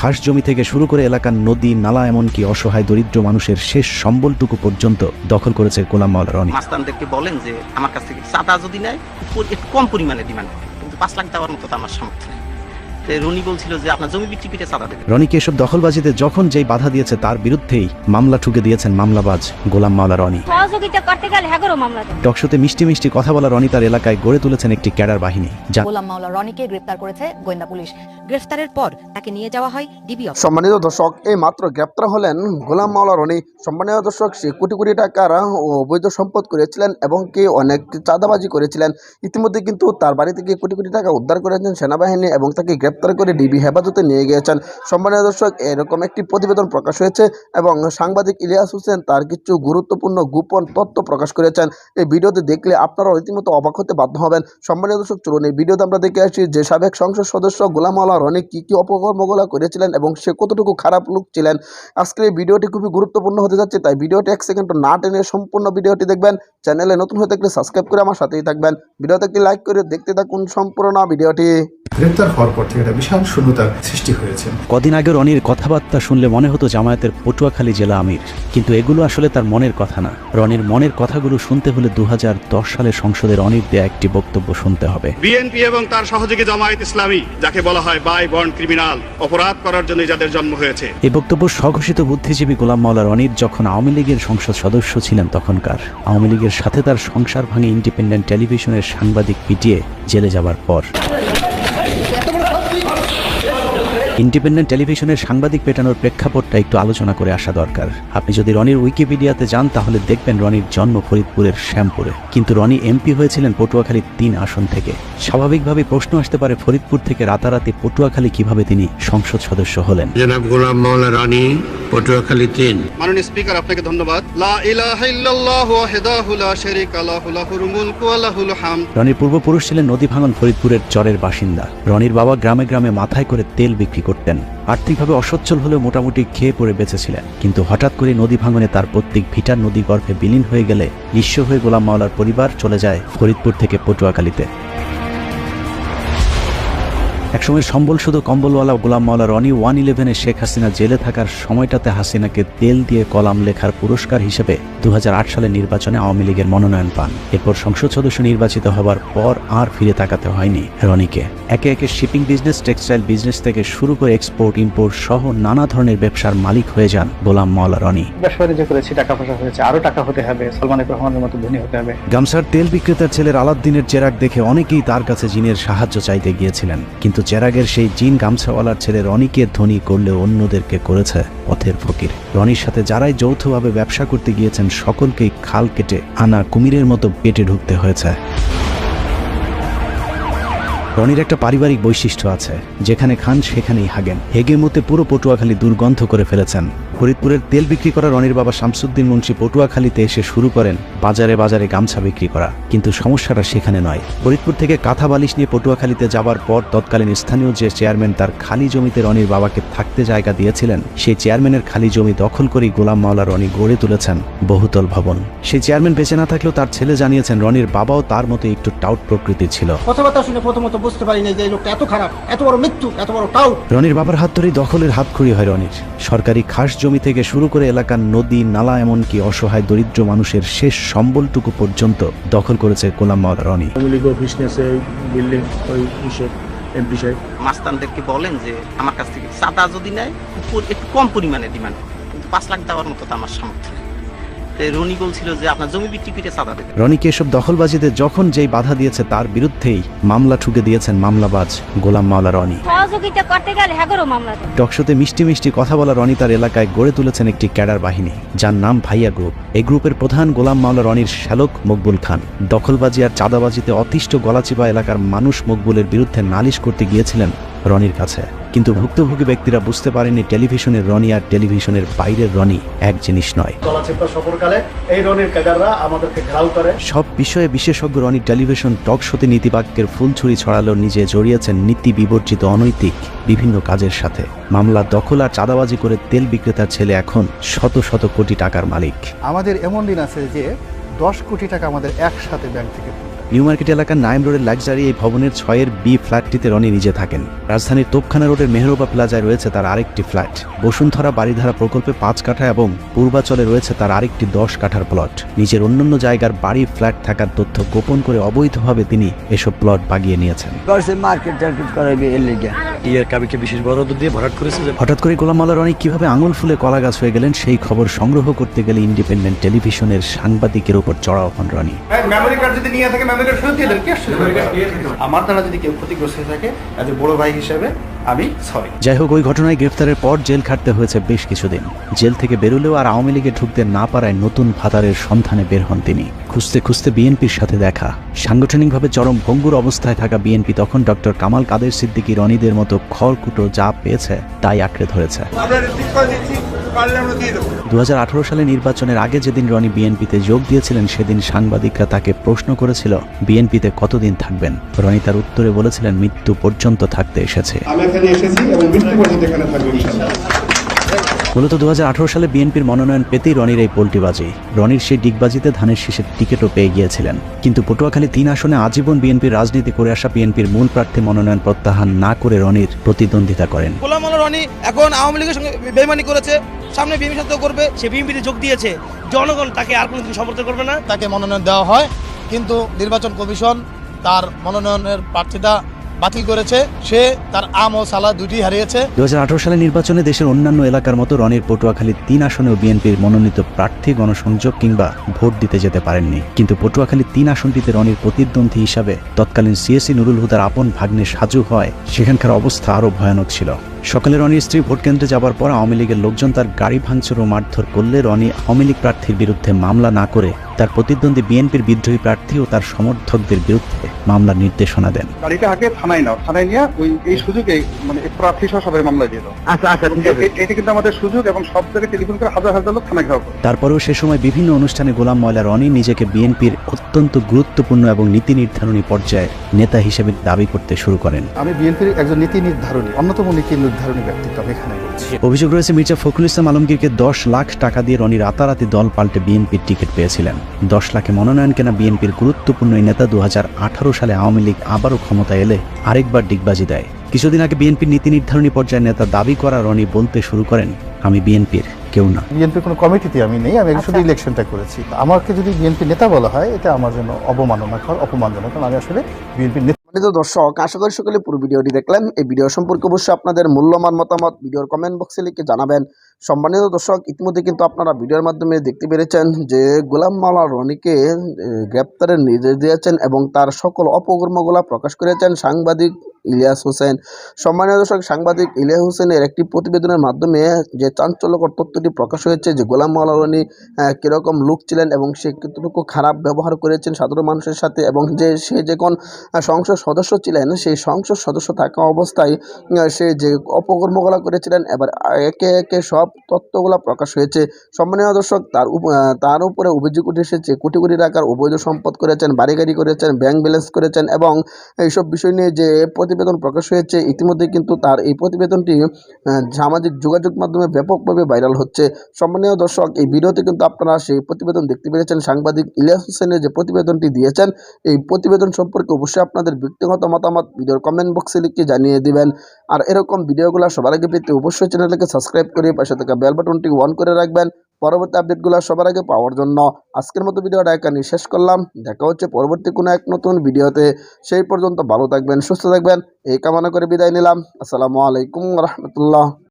খাস জমি থেকে শুরু করে এলাকার নদী, নালা, এমনকি অসহায় দরিদ্র মানুষের শেষ সম্বলটুকু পর্যন্ত দখল করেছে গোলাম মাওলা রনি। মাস্তানদেরকে বলেন যে, আমার কাছ থেকে চাঁদা যদি নেয়, কম পরিমাণে ডিমান্ড কিন্তু পাঁচ লাখ দেওয়ার মতো আমার সামর্থ্য নেই। রনি বলছিল যে আপনার জমি বিক্রি করে চাঁদা দেবে রনিকে এসব দখলবাজিতে যখন যেই বাধা দিয়েছে তার বিরুদ্ধেই মামলা ঠুকে দিয়েছেন মামলাবাজ গোলাম মাওলা রনি। সহযোগিতা করতে গেলে হ্যাগরও মামলা টকশোতে মিষ্টি মিষ্টি কথা বলা রনি তার এলাকায় গড়ে তুলেছেন একটি ক্যাডার বাহিনী। যা গোলাম মাওলা রনিকে গ্রেপ্তার করেছে গোয়েন্দা পুলিশ। গ্রেফতারের পর তাকে নিয়ে যাওয়া হয় ডিবি সম্মানিত দর্শক এই মাত্র গ্রেপ্তার হলেন গোলাম মাওলা রনি। সম্মানিত দর্শক সে কোটি কোটি টাকার অবৈধ সম্পদ করেছিলেন এবং কি অনেক চাঁদাবাজি করেছিলেন। ইতিমধ্যে কিন্তু তার বাড়ি থেকে কোটি কোটি টাকা উদ্ধার করেছেন সেনাবাহিনী এবং তাকে গ্রেপ্তার করে ডিবি হেফাজতে নিয়ে গিয়েছেন। সম্মানিত দর্শক, এরকম একটি প্রতিবেদন প্রকাশ হয়েছে এবং সাংবাদিক ইলিয়াস হোসেন তার কিছু গুরুত্বপূর্ণ গোপন তথ্য প্রকাশ করেছেন। এই ভিডিওতে দেখলে আপনারা রীতিমতো অবাক হতে বাধ্য হবেন। সম্মানিত দর্শক, চলুন এই ভিডিওতে আমরা দেখে আসি যে সাবেক সংসদ সদস্য গোলাম মাওলা রনি কী কী অপকর্মগুলা করেছিলেন এবং সে কতটুকু খারাপ লোক ছিলেন। আজকের এই ভিডিওটি খুবই গুরুত্বপূর্ণ হতে যাচ্ছে, তাই ভিডিওটি এক সেকেন্ড না টেনে সম্পূর্ণ ভিডিওটি দেখবেন। চ্যানেলে নতুন হয়ে থাকলে সাবস্ক্রাইব করে আমার সাথেই থাকবেন। ভিডিওতে একটি লাইক করে দেখতে থাকুন সম্পূর্ণ ভিডিওটি। গ্রেপ্তার হওয়ার পর থেকে একটা বিশাল শূন্যতার সৃষ্টি হয়েছে। কদিন আগে রনির কথাবার্তা শুনলে মনে হতো জামায়াতের পটুয়াখালী জেলা আমির কিন্তু এগুলো আসলে তার মনের কথা না। রনির মনের কথাগুলো শুনতে হলে দুই হাজার দশ সালে সংসদে রনির দেয়া একটি বক্তব্য শুনতে হবে। বিএনপি এবং তার সহযোগী জামায়াত ইসলামী যাকে বলা হয় বাই বন্ড ক্রিমিনাল অপরাধ করার জন্য যাদের জন্ম হয়েছে। এই বক্তব্য স্বঘোষিত বুদ্ধিজীবী গোলাম মাওলা রনির যখন আওয়ামী লীগের সংসদ সদস্য ছিলেন তখনকার। আওয়ামী লীগের সাথে তার সংসার ভাঙে ইন্ডিপেন্ডেন্ট টেলিভিশনের সাংবাদিক পিটিয়ে জেলে যাবার পর। ইন্ডিপেন্ডেন্ট টেলিভিশনের সাংবাদিক পেটানোর প্রেক্ষাপটটা একটু আলোচনা করে আসা দরকার। আপনি যদি রনির উইকিপিডিয়াতে যান তাহলে দেখবেন রনির জন্ম ফরিদপুরের শ্যামপুরে। কিন্তু রনি এমপি হয়েছিলেন পটুয়াখালীর তিন আসন থেকে। স্বাভাবিকভাবে প্রশ্ন আসতে পারে ফরিদপুর থেকে রাতারাতি পটুয়াখালী কীভাবে তিনি সংসদ সদস্য হলেন? জনাব গোলাম মাওলা রানী পটুয়াখালী তিন। মাননীয় স্পিকার আপনাকে ধন্যবাদ। লা ইলাহা ইল্লাল্লাহু ওয়াহদাহু লা শারীকা লাহু লাহুল মুলকু ওয়া লাহুল হামদ। রনির পূর্বপুরুষ ছিলেন নদী ভাঙন ফরিদপুরের চরের বাসিন্দা। রনির বাবা গ্রামে গ্রামে মাথায় করে তেল বিক্রি করতেন। আর্থিকভাবে অসচ্ছল হলেও মোটামুটি খেয়ে পড়ে বেঁচেছিলেন। কিন্তু হঠাৎ করে নদী ভাঙনে তার প্রত্যেক ভিটার নদী গর্ভে বিলীন হয়ে গেলে নিঃস্ব হয়ে গোলাম মাওলার পরিবার চলে যায় ফরিদপুর থেকে পটুয়াখালীতে। একসময় সম্বল শুধু কম্বলওয়ালা গোলাম মাওলা রনি ওয়ান ইলেভেনে শেখ হাসিনা জেলে থাকার সময়টাতে হাসিনাকে তেল দিয়ে কলাম লেখার পুরস্কার হিসেবে দু সালের নির্বাচনে আওয়ামী লীগের মনোনয়ন পান। এরপর সংসদ সদস্য নির্বাচিত হবার পর আর ফিরে তাকাতে হয়নি রনিকে। একে একে শিপিং বিজনেস টেক্সটাইল বিজনেস থেকে শুরু করে এক্সপোর্ট ইম্পোর্ট সহ নানা ধরনের ব্যবসার মালিক হয়ে যান গোলাম মাওলা রনি। করেছি টাকা পয়সা হয়েছে আরও টাকা হতে হবে সলমান রহমানের মতো ধনী হতে হবে। গামছার তেল বিক্রেতার ছেলের আলাদ্দিনের চেরাগ দেখে অনেকেই তার কাছে জিনের সাহায্য চাইতে গিয়েছিলেন কিন্তু চেরাগের সেই জিন গামছাওয়ালার ছেলে রনিকে ধনী করলে অন্যদেরকে করেছে পথের ফকির। রনির সাথে যারাই যৌথভাবে ব্যবসা করতে গিয়েছেন, সকলকেই খাল কেটে আনা কুমিরের মতো পেটে ঢুকতে হয়েছে। রনির একটা পারিবারিক বৈশিষ্ট্য আছে। যেখানে খান, সেখানেই হাগেন। হেগে মতে পুরো পটুয়াখালী দুর্গন্ধ করে ফেলেছেন। ফরিদপুরের তেল বিক্রি করা রনির বাবা শামসুদ্দিন মুন্সি পটুয়াখালীতে এসে শুরু করেন বাজারে বাজারে গামছা বিক্রি করা। কিন্তু সমস্যাটা সেখানে নয়। ফরিদপুর থেকে কাঁথা বালিশ নিয়ে পটুয়াখালীতে যাবার পর তৎকালীন স্থানীয় যে চেয়ারম্যান তার খালি জমিতে রনির বাবাকে থাকতে জায়গা দিয়েছিলেন সেই চেয়ারম্যানের খালি জমি দখল করেই গোলাম মাওলা রনি গড়ে তুলেছেন বহুতল ভবন। সেই চেয়ারম্যান বেঁচে না থাকলেও তার ছেলে জানিয়েছেন রনির বাবাও তার মতো একটু টাউট প্রকৃতির ছিল। কথাবার্তা শুনে প্রথমত বুঝতে পারিনি যে লোকটা এত খারাপ এত বড় মৃত্যু এত বড় টাউট। রনির বাবার হাত ধরেই দখলের হাতখড়ি হয় রনির। সরকারি খাস জমি থেকে শুরু করে এলাকার নদী নালা এমনকি অসহায় দরিদ্র মানুষের শেষ সম্বলটুকু পর্যন্ত দখল করেছে গোলাম মাওলা রনি। বিল্ডিং ওই হিসেব এমপি সাহেব। মাস্তানদেরকে বলেন যে আমার কাছ থেকে চাঁদা যদি নেয় একটু কম পরিমাণে ডিমান্ড। কিন্তু পাঁচ লাখ দেওয়ার মতো তো আমার সামর্থ্য রনি বলছিল যে আপনার জমি বিক্রি করে চাঁদা দেবে রনিকে এসব দখলবাজিতে যখন যেই বাধা দিয়েছে তার বিরুদ্ধেই মামলা ঠুকে দিয়েছেন মামলাবাজ গোলাম মাওলা রনি। সহযোগিতা করতে গেলে হ্যাগরও মামলা টকশোতে মিষ্টি মিষ্টি কথা বলা রনি তার এলাকায় গড়ে তুলেছেন একটি ক্যাডার বাহিনী যার নাম ভাইয়া গ্রুপ। এই গ্রুপের প্রধান গোলাম মাওলা রনির শ্যালক মকবুল খান। দখলবাজি আর চাঁদাবাজিতে অতিষ্ঠ গলাচিপা এলাকার মানুষ মকবুলের বিরুদ্ধে নালিশ করতে গিয়েছিলেন রনির কাছে। কিন্তু ভুক্তভোগী ব্যক্তিরা বুঝতে পারেনি টেলিভিশনের রনি আর টেলিভিশনের বাইরের রনি এক জিনিস নয়। এই রনির আমাদেরকে করে। সব বিষয়ে বিশেষজ্ঞ রনি টেলিভিশন টক শোতে নীতিবাক্যের ফুলছুরি ছড়ালো নিজে জড়িয়েছেন নীতি বিবর্জিত অনৈতিক বিভিন্ন কাজের সাথে। মামলা দখল আর চাঁদাবাজি করে তেল বিক্রেতার ছেলে এখন শত শত কোটি টাকার মালিক। আমাদের এমন দিন আছে যে দশ কোটি টাকা আমাদের একসাথে ব্যাংক থেকে। নিউ মার্কেট এলাকার নাইম রোডের লাক্সারি এই ভবনের ছয়ের বি ফ্ল্যাটটিতে রনি নিজে থাকেন। রাজধানীর তোপখানা রোডের মেহরোবা প্লাজায় রয়েছে তার আরেকটি ফ্ল্যাট। বসুন্ধরা বাড়িধারা প্রকল্পে পাঁচ কাঠা এবং পূর্বাচলে রয়েছে তার আরেকটি দশ কাঠার প্লট। নিজের অন্যান্য জায়গার বাড়ি ফ্ল্যাট থাকার তথ্য গোপন করে অবৈধভাবে তিনি এসব প্লট বাগিয়ে নিয়েছেন। মার্কেট টার্কেট করাইবে এর লেগে। ইয়ার কাবিকে বিশেষ বরাদ্দ দিয়ে ভরাট করেছে হঠাৎ করে গোলাম রনি কীভাবে আঙুল ফুলে কলা গাছ হয়ে গেলেন সেই খবর সংগ্রহ করতে গেলে ইন্ডিপেন্ডেন্ট টেলিভিশনের সাংবাদিকের উপর চড়াও হন রনি। মেমোরি কার্ড যদি নিয়ে থাকে দিয়ে দেন আমার দ্বারা যদি কেউ ক্ষতিগ্রস্ত হয়ে থাকে এজ বড় ভাই হিসেবে আমি সরি। যাই হোক ওই ঘটনায় গ্রেফতারের পর জেল খাটতে হয়েছে বেশ কিছুদিন। জেল থেকে বেরোলেও আর আওয়ামী লীগে ঢুকতে না পারায় নতুন ভাতারের সন্ধানে বের হন তিনি। খুঁজতে খুঁজতে বিএনপির সাথে দেখা। সাংগঠনিকভাবে চরম ভঙ্গুর অবস্থায় থাকা বিএনপি তখন ডক্টর কামাল কাদের সিদ্দিকী রনিদের মতো খড়কুটো যা পেয়েছে তাই আঁকড়ে ধরেছে। দু হাজার আঠেরো সালে নির্বাচনের আগে যেদিন রনি বিএনপিতে যোগ দিয়েছিলেন সেদিন সাংবাদিকরা তাকে প্রশ্ন করেছিল বিএনপিতে কতদিন থাকবেন? রনি তার উত্তরে বলেছিলেন মৃত্যু পর্যন্ত থাকতে এসেছে। আমি এখানে এসেছি এবং মৃত্যু পর্যন্ত এখানে থাকব ইনশাআল্লাহ মূলত দু হাজার আঠেরো সালে বিএনপির মনোনয়ন পেতেই রনির এই পোল্টিবাজি। রনির সেই ডিগবাজিতে ধানের শীষের টিকিটও পেয়ে গিয়েছিলেন। কিন্তু পটুয়াখালী তিন আসনে আজীবন বিএনপির রাজনীতি করে আসা বিএনপির মূল প্রার্থী মনোনয়ন প্রত্যাহার না করে রনির প্রতিদ্বন্দ্বিতা করেন। গোলাম রনি। এখন আওয়ামী লীগের সঙ্গে বেইমানি করেছে। সামনে বিএনপির সাথে করবে। সে বিএনপিতে যোগ দিয়েছে। জনগণ তাকে আর কোনোদিন সমর্থন করবে না। তাকে মনোনয়ন দেওয়া হয়। কিন্তু নির্বাচন কমিশন তার মনোনয়নের প্রার্থিতা বাতিল করেছে। সে তার আম ও সালা দুটি হারিয়েছে। দু সালে নির্বাচনে দেশের অন্যান্য এলাকার মতো রনির পটুয়াখালী তিন আসনেও বিএনপির মনোনীত প্রার্থী, গণসংযোগ কিংবা ভোট দিতে যেতে পারেননি। কিন্তু পটুয়াখালী তিন আসনটিতে রনির প্রতিদ্বন্দ্বী হিসাবে তৎকালীন সিএসি নুরুল হুদার আপন ভাগ্নে সাজু হয়। সেখানকার অবস্থা আরও ভয়ানক ছিল। সকালে রনির স্ত্রী ভোট কেন্দ্রে যাবার পর আওয়ামী লীগের লোকজন তার গাড়ি ভাঙচুর ও মারধর করলে রনি আওয়ামী লীগ প্রার্থীর বিরুদ্ধে মামলা না করে তার প্রতিদ্বন্দ্বী বিএনপির বিদ্রোহী প্রার্থী ও তার সমর্থকদের বিরুদ্ধে মামলার নির্দেশনা দেন। গাড়িটা আগে থানায় নাও। থানায় নিয়ে ওই এই সুযোগে মানে প্রার্থী সহ সবাই মামলা দিয়ে দাও। আচ্ছা আচ্ছা এটা কিন্তু আমাদের সুযোগ এবং সব জায়গায় টেলিফোন করে হাজার হাজার লোক থানায় ঘেরাও তারপরেও সে সময় বিভিন্ন অনুষ্ঠানে গোলাম ময়লা রনি নিজেকে বিএনপির অত্যন্ত গুরুত্বপূর্ণ এবং নীতি নির্ধারণী পর্যায়ে নেতা হিসেবে দাবি করতে শুরু করেন। আমি বিএনপির একজন নীতি নির্ধারণী অন্যতম নীতি নির্ধারণী ব্যক্তিত্ব আমি এখানে অভিযোগ রয়েছে মির্জা ফখরুল ইসলাম আলমগীরকে দশ লাখ টাকা দিয়ে রনি রাতারাতি দল পাল্টে বিএনপির টিকিট পেয়েছিলেন। দশ লাখে মনোনয়ন কেনা বিএনপির গুরুত্বপূর্ণ এই নেতা দু সালে আওয়ামী লীগ আবারও ক্ষমতায় এলে আরেকবার ডিগবাজি দেয়। কিছুদিন আগে বিএনপির নীতি নির্ধারণী পর্যায়ে নেতা দাবি করা রনি বলতে শুরু করেন আমি বিএনপির কেউ না। বিএনপির কোনো কমিটিতে আমি নেই আমি শুধু ইলেকশনটা করেছি। আমাকে যদি বিএনপি নেতা বলা হয় এটা আমার জন্য অবমাননাকর অপমানজনক কারণ আমি আসলে বিএনপির সম্মানিত দর্শক আশা করি সকলে পুরো ভিডিওটি দেখলেন। এই ভিডিও সম্পর্কে অবশ্যই আপনাদের মূল্যবান মতামত ভিডিওর কমেন্ট বক্সে লিখে জানাবেন। সম্মানিত দর্শক ইতিমধ্যে কিন্তু আপনারা ভিডিওর মাধ্যমে দেখতে পেরেছেন যে গোলাম মাওলা রনিকে গ্রেপ্তারের নির্দেশ দিয়েছেন এবং তার সকল অপকর্মগুলা প্রকাশ করেছেন সাংবাদিক ইলিয়াস হোসেন। সম্মানীয় দর্শক সাংবাদিক ইলিয়াস হোসেনের একটি প্রতিবেদনের মাধ্যমে যে চাঞ্চল্যকর তথ্যটি প্রকাশ হয়েছে যে গোলাম মাওলা রনি আহ, কীরকম লোক ছিলেন এবং সে কতটুকু খারাপ ব্যবহার করেছেন সাধারণ মানুষের সাথে এবং যে সে যে কোন সংসদ সদস্য ছিলেন সেই সংসদ সদস্য থাকা অবস্থায় সে যে অপকর্মগুলো করেছিলেন এবার একে একে সব তথ্যগুলো প্রকাশ হয়েছে। সম্মানীয় দর্শক, তার তার উপরে অভিযোগ উঠে এসেছে, কোটি কোটি টাকার অবৈধ সম্পদ করেছেন বাড়ি গাড়ি করেছেন, ব্যাংক ব্যালেন্স করেছেন এবং এইসব বিষয় নিয়ে যে প্রতিবেদন প্রকাশ হয়েছে, ইতিমধ্যে কিন্তু তার এই প্রতিবেদনটি সামাজিক যোগাযোগ মাধ্যমে ব্যাপকভাবে ভাইরাল হচ্ছে। সম্মানীয় দর্শক, এই ভিডিওতে কিন্তু আপনারা সেই প্রতিবেদন দেখতে পেরেছেন। সাংবাদিক ইলিয়াস হোসেনের যে প্রতিবেদনটি দিয়েছেন, এই প্রতিবেদন সম্পর্কে অবশ্যই আপনাদের ব্যক্তিগত মতামত ভিডিওর কমেন্ট বক্সে লিখে জানিয়ে দিবেন। আর এরকম ভিডিওগুলো সবার আগে পেতে অবশ্যই চ্যানেলকে সাবস্ক্রাইব করে পাশে থাকা বেল বাটনটি অন করে রাখবেন। পরবর্তী আপডেটগুলো সবার আগে পাওয়ার জন্য আজকের মতো ভিডিওটা এখানে শেষ করলাম। দেখা হচ্ছে পরবর্তী কোনো এক নতুন ভিডিওতে। সেই পর্যন্ত ভালো থাকবেন, সুস্থ থাকবেন। এই কামনা করে বিদায় নিলাম। আসসালামু আলাইকুম রহমতুল্লাহ।